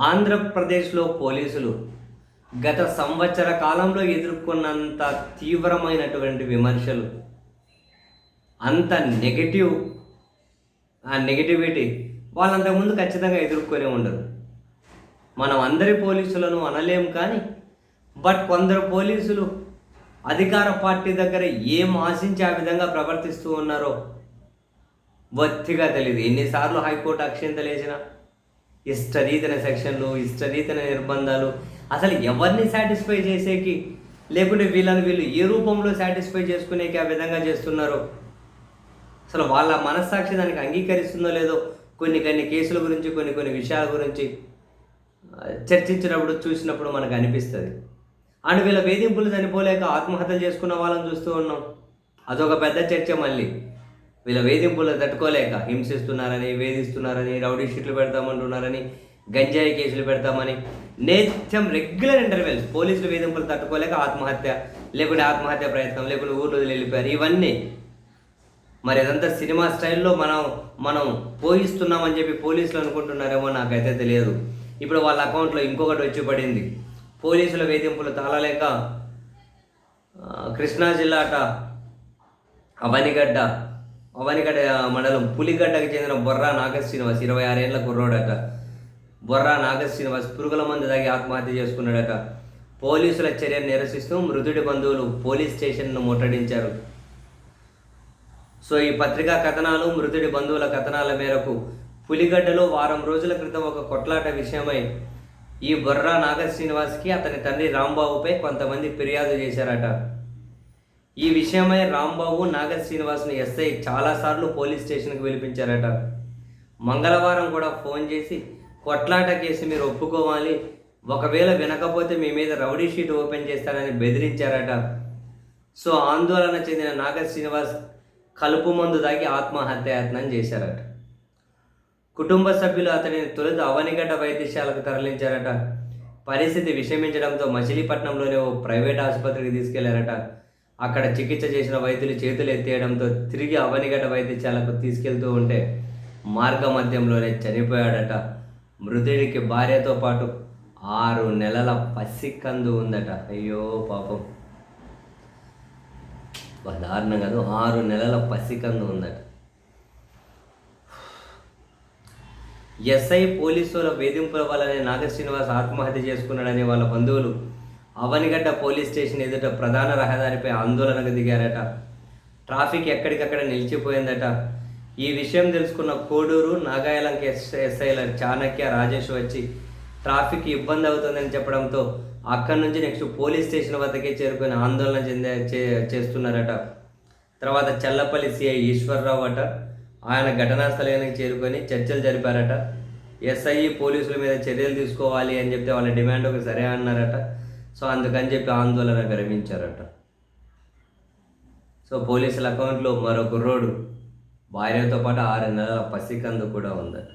ఆంధ్రప్రదేశ్లో పోలీసులు గత సంవత్సర కాలంలో ఎదుర్కొన్నంత తీవ్రమైనటువంటి విమర్శలు. అంత నెగటివ్ ఆ నెగటివిటీ వాళ్ళంతకుముందు ఖచ్చితంగా ఎదుర్కొనే ఉండరు మనం అందరి పోలీసులను అనలేం కానీ బట్ కొందరు పోలీసులు అధికార పార్టీ దగ్గర ఏం ఆశించి ఆ విధంగా ప్రవర్తిస్తూ ఉన్నారో బొత్తిగా తెలియదు ఎన్నిసార్లు హైకోర్టు అక్షింతలేసినా ఇష్టరీతిన సెక్షన్లు ఇష్టరీతిన నిర్బంధాలు. అసలు ఎవరిని సాటిస్ఫై చేసేకి? లేకుంటే వీళ్ళని వీళ్ళు ఏ రూపంలో సాటిస్ఫై చేసుకునేకి ఆ విధంగా చేస్తున్నారో? అసలు వాళ్ళ మనస్సాక్షి దానికి అంగీకరిస్తుందో లేదో? కొన్ని కొన్ని కేసుల గురించి కొన్ని కొన్ని విషయాల గురించి చర్చించినప్పుడు చూసినప్పుడు మనకు అనిపిస్తుంది. అండ్ వీళ్ళ వేధింపులు చనిపోలేక ఆత్మహత్యలు చేసుకున్న వాళ్ళని చూస్తూ ఉన్నాం. అదొక పెద్ద చర్చ మళ్ళీ. వీళ్ళ వేధింపులు తట్టుకోలేక హింసిస్తున్నారని వేధిస్తున్నారని రౌడీ షీట్లు పెడతామంటున్నారని గంజాయి కేసులు పెడతామని నేత్యం రెగ్యులర్ ఇంటర్వెల్స్ పోలీసులు వేధింపులు తట్టుకోలేక ఆత్మహత్య లేకుంటే ఆత్మహత్య ప్రయత్నం లేకుంటే ఊర్లో వెళ్ళిపోయారు. ఇవన్నీ మరి అదంతా సినిమా స్టైల్లో మనం మనం పోయిస్తున్నామని చెప్పి పోలీసులు అనుకుంటున్నారేమో నాకైతే తెలియదు. ఇప్పుడు వాళ్ళ అకౌంట్లో ఇంకొకటి వచ్చి పడింది. పోలీసుల వేధింపులు తాళలేక కృష్ణా జిల్లా అట అవనిగడ్డ అవనిగడ్డ మండలం పులిగడ్డకు చెందిన బొర్రా నాగ శ్రీనివాస్ ఇరవై ఆరేళ్ళ కుర్రోడట. బొర్రా నాగ శ్రీనివాస్ పురుగుల మందు తాగి ఆత్మహత్య చేసుకున్నాడట. పోలీసుల చర్యను నిరసిస్తూ మృతుడి బంధువులు పోలీస్ స్టేషన్ను ముట్టడించారు. సో ఈ పత్రికా కథనాలు మృతుడి బంధువుల కథనాల మేరకు పులిగడ్డలో వారం రోజుల క్రితం ఒక కొట్లాట విషయమై ఈ బొర్రా నాగ శ్రీనివాస్కి అతని తండ్రి రాంబాబుపై కొంతమంది ఫిర్యాదు చేశారట. ఈ విషయమై రాంబాబు నాగర్ శ్రీనివాస్ను ఎస్ఐ చాలాసార్లు పోలీస్ స్టేషన్కి పిలిపించారట. మంగళవారం కూడా ఫోన్ చేసి కొట్లాట కేసు మీరు ఒప్పుకోవాలి. ఒకవేళ వినకపోతే మీ మీద రౌడీ షీట్ ఓపెన్ చేస్తారని బెదిరించారట. సో ఆందోళన చెందిన నాగర్ శ్రీనివాస్ కలుపు మందు దాగి ఆత్మహత్యాయత్నం చేశారట. కుటుంబ సభ్యులు అతడిని తొలుత అవనిగడ్డ వైద్యశాలకు తరలించారట. పరిస్థితి విషమించడంతో మచిలీపట్నంలోనే ఓ ప్రైవేట్ ఆసుపత్రికి తీసుకెళ్ళారట. అక్కడ చికిత్స చేసిన వైద్యులు చేతులు ఎత్తేయడంతో తిరిగి అవనిగడ్డ వైద్యశాలకు తీసుకెళ్తూ ఉంటే మార్గ మధ్యంలోనే చనిపోయాడట. మృతుడికి భార్యతో పాటు ఆరు నెలల పసికందు ఉందట. అయ్యో పాపం. దారుణం కాదు ఆరు నెలల పసికందు ఉందట. ఎస్ఐ పోలీసుల వేధింపుల వల్లనే నాగ శ్రీనివాస్ ఆత్మహత్య చేసుకున్నాడని వాళ్ళ బంధువులు అవనిగడ్డ పోలీస్ స్టేషన్ ఎదుట ప్రధాన రహదారిపై ఆందోళనకు దిగారట. ట్రాఫిక్ ఎక్కడికక్కడ నిలిచిపోయిందట. ఈ విషయం తెలుసుకున్న కోడూరు నాగాయలంక ఎస్ ఎస్ఐల చాణక్య రాజేష్ వచ్చి ట్రాఫిక్ ఇబ్బంది అవుతుందని చెప్పడంతో అక్కడి నుంచి నెక్స్ట్ పోలీస్ స్టేషన్ వద్దకే చేరుకొని ఆందోళన చెందే చే- చేస్తున్నారట. తర్వాత చల్లపల్లి సిఐ ఈశ్వరరావు అట ఆయన ఘటనా స్థలానికి చేరుకొని చర్చలు జరిపారట. ఎస్ఐ పోలీసుల మీద చర్యలు తీసుకోవాలి అని చెప్తే వాళ్ళ డిమాండ్ ఒక సరే అన్నారట. సో అందుకని చెప్పి ఆందోళన విరమించారట. సో పోలీసుల అకౌంట్లో మరో కుర్రోడు భార్యతో పాటు ఆరు నెలల పసికందు కూడా ఉందట.